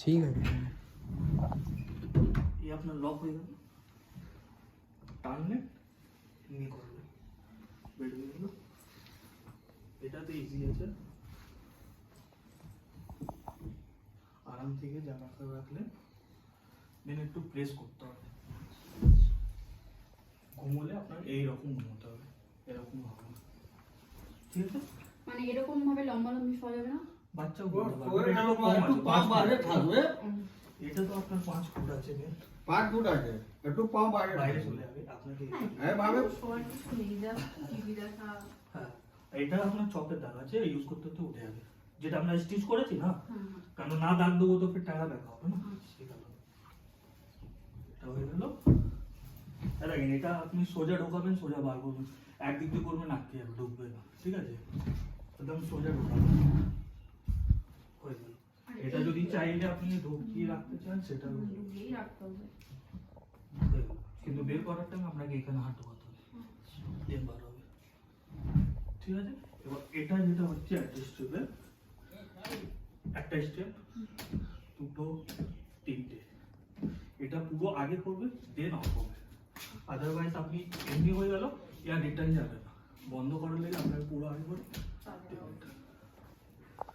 ঠিক আছে। এই আপনার লক হয়ে গেল। টানলে এমনি করবে। বেড হয়ে গেল এটাতে ইজি আছে। আরাম থেকে জামা কাপড় রাখলে দেন একটু প্রেস করতে হবে। ঘুমোলে আপনার এইরকম ঘুমোতে হবে। এরকম হবে। ঠিক আছে? মানে এরকম ভাবে লম্বা লম্বি শোয়া যাবে না? বাচ্চা এটা একটু পা বাইরে থাকবে? এটা তো আপনার পাঁচ ফুট আছে পাঁচ ফুট আছে। একটু পা বাইরে বাইরে চলে যাবে আপনাকে এভাবে শোয়ার কিছু নেই just টিভি দেখা। এটা আপনার চকের দাগ আছে ইউজ করতে করতে উঠে যাবে। যেটা আমরা স্টিচ করেছি না কারণ না দাগ দেবো তো ফের টাকা দেখা হবে না। এটা হয়ে গেল। দেখেন এটা আপনি সোজা ঢোকাবেন সোজা বার করবেন। একদিক দিয়ে করবেন আটকে যাবে ঢুকবে না। ঠিক আছে? একদম সোজা ঢোকাবেন। চাইলে আপনি ঢুকিয়ে রাখতে চান সেটা লুকিয়েই রাখতে হবে। কিন্তু বের করার টাইম আপনাকে এখানে হাত ঢোকাতে হবে বার হবে। ঠিক আছে? এবার এটা যেটা হচ্ছে একটা স্টেপের একটা স্টেপ দুটো তিনটে। এটা পুরো আগে করবে দেন অফ হবে। আদারওয়াইজ আপনি এমনি হয়ে গেল ইয়ার রিটার্ন যাবে না। বন্ধ করার লেগে আপনাকে পুরো আগে করে।